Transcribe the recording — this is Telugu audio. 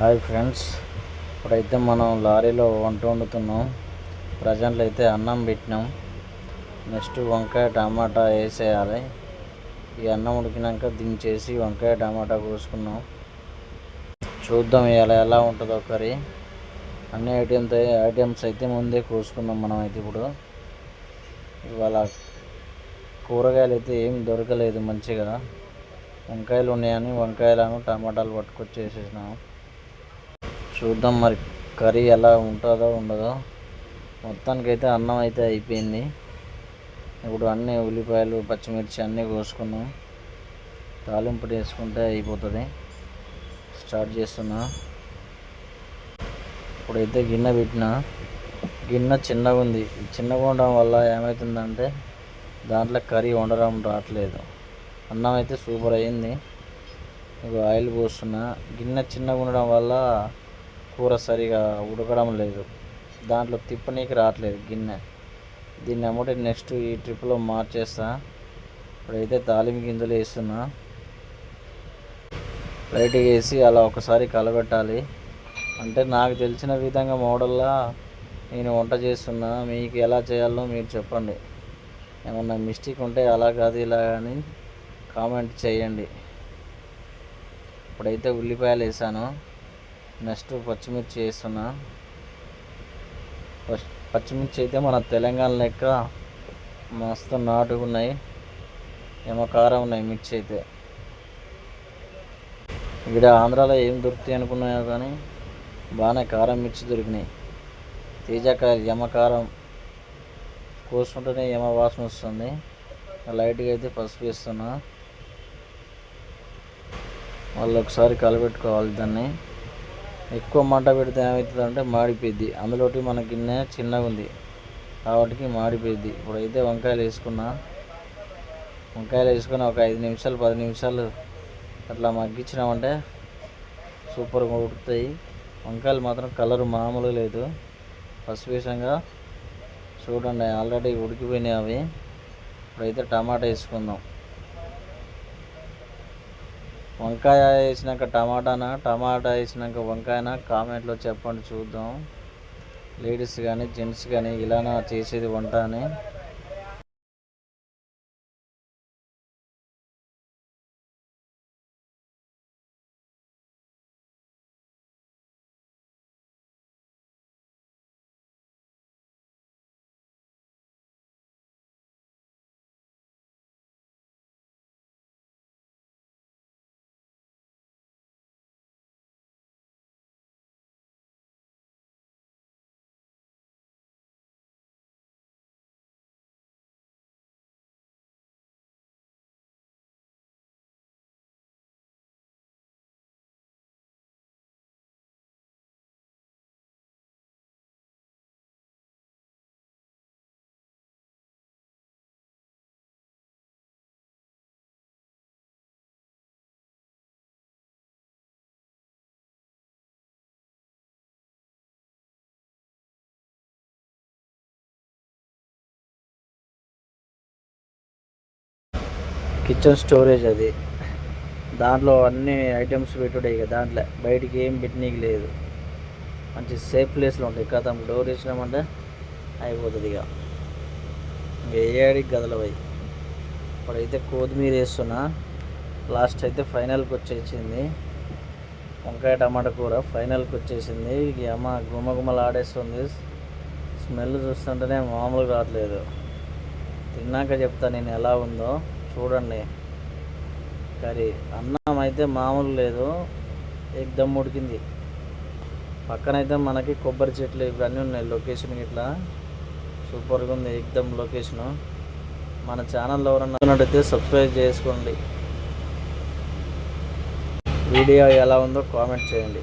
Hi friends. ఇప్పుడైతే మనం లారీలో వంట వండుతున్నాం. ప్రజెంట్లో అయితే అన్నం పెట్టినాం. నెక్స్ట్ వంకాయ టమాటా వేసేయాలి. ఈ అన్నం ఉడికినాక దించేసి వంకాయ టమాటా కోసుకున్నాం. చూద్దాం ఇలా ఎలా ఉంటుందో కర్రీ. అన్ని ఐటమ్స్ ఐటమ్స్ అయితే ముందే కోసుకున్నాం మనం అయితే ఇప్పుడు. ఇవాళ కూరగాయలు అయితే ఏం దొరకలేదు మంచిగా. వంకాయలు ఉన్నాయని వంకాయలను టమాటాలు పట్టుకొచ్చేసేసినాము చూద్దాం మరి కర్రీ ఎలా ఉంటుందో ఉండదో. మొత్తానికైతే అన్నం అయితే అయిపోయింది. ఇప్పుడు అన్ని ఉల్లిపాయలు పచ్చిమిర్చి అన్నీ కోసుకున్నాం. తాలింపు వేసుకుంటే అయిపోతుంది. స్టార్ట్ చేస్తున్నా. ఇప్పుడైతే గిన్నె పెట్టిన. గిన్నె చిన్నగా ఉంది. చిన్నగా ఉండడం వల్ల ఏమవుతుందంటే దాంట్లో కర్రీ వండడం రావట్లేదు. అన్నం అయితే సూపర్ అయింది. ఇప్పుడు ఆయిల్ పోస్తున్నా. గిన్నె చిన్నగా ఉండడం వల్ల కూర సరిగా ఉడకడం లేదు. దాంట్లో తిప్పనీకి రావట్లేదు గిన్నె. దీన్ని అమ్మటి నెక్స్ట్ ఈ ట్రిప్లో మార్చేస్తా. ఇప్పుడైతే తాలింపు గింజలు వేస్తున్నా. లైట్గా వేసి అలా ఒకసారి కలబెట్టాలి. అంటే నాకు తెలిసిన విధంగా మోడల్లా నేను వంట చేస్తున్నా. మీకు ఎలా చేయాలో మీరు చెప్పండి. ఏమన్నా మిస్టేక్ ఉంటే అలా కాదు ఇలా అని కామెంట్ చేయండి. ఇప్పుడైతే ఉల్లిపాయలు వేసాను. నెక్స్ట్ పచ్చిమిర్చి వేస్తున్నా పచ్చిమిర్చి అయితే మన తెలంగాణ లెక్క మస్తు నాటుకున్నాయి ఏమో కారం ఉన్నాయి మిర్చి అయితే. ఇక్కడ ఆంధ్రాలో ఏం దొరుకుతాయి అనుకున్నాయో కానీ బాగానే కారం మిర్చి దొరికినాయి. తేజకాయలు యమ కారం కోసుకుంటేనే యమ వాసన వస్తుంది. లైట్గా అయితే పసుపు వేస్తున్నా. వాళ్ళు ఒకసారి కలబెట్టుకోవాలి దాన్ని. ఎక్కువ మంట పెడితే ఏమవుతుంది అంటే అందులోటి మన గిన్నె చిన్నగా ఉంది. కాబట్టి మాడిపోయింది ఇప్పుడైతే వంకాయలు వేసుకున్నా వంకాయలు వేసుకొని ఒక ఐదు నిమిషాలు పది నిమిషాలు అట్లా మగ్గించినామంటే సూపర్గా ఉడుకుతాయి. వంకాయలు మాత్రం కలర్ మామూలు లేదు. పసుపు వేసంగా చూడండి ఆల్రెడీ ఉడికిపోయినాయి అవి. ఇప్పుడైతే టమాటా వేసుకుందాం. వంకాయ వేసినాక టమాటానా? టమాటా వేసినాక వంకాయనా? కామెంట్లో చెప్పండి చూద్దాం. లేడీస్ కానీ జెంట్స్ కానీ ఇలానా చేసేది వంట అని. కిచెన్ స్టోరేజ్ అది. దాంట్లో అన్ని ఐటమ్స్ పెట్టుడే ఇక దాంట్లో. బయటికి ఏం పెట్టనీకి లేదు. మంచి సేఫ్ ప్లేస్లో ఉంటాయి కథ డోర్ వేసినామంటే అయిపోతుంది ఇక. ఇంక ఏడికి గదలవై ఇప్పుడైతే కొత్తిమీర వేస్తున్నా. లాస్ట్ అయితే ఫైనల్కి వచ్చేసింది. వంకాయ టమాటా కూర ఫైనల్కి వచ్చేసింది. ఇక అమ్మ గుమ్మ ఆడేస్తుంది. స్మెల్ చూస్తుంటేనే మామూలుగా రావట్లేదు. తిన్నాక చెప్తా నేను ఎలా ఉందో. చూడండి. కర్రీ అన్నం అయితే మామూలు లేదు. ఎగ్దమ్ ఉడికింది. పక్కనైతే మనకి కొబ్బరి చెట్లు ఇవన్నీ ఉన్నాయి లొకేషన్ ఇట్లా సూపర్గా ఉంది ఎగ్దమ్ లొకేషను. మన ఛానల్లో ఎవరన్నా సబ్స్క్రైబ్ చేసుకోండి. వీడియో ఎలా ఉందో కామెంట్ చేయండి.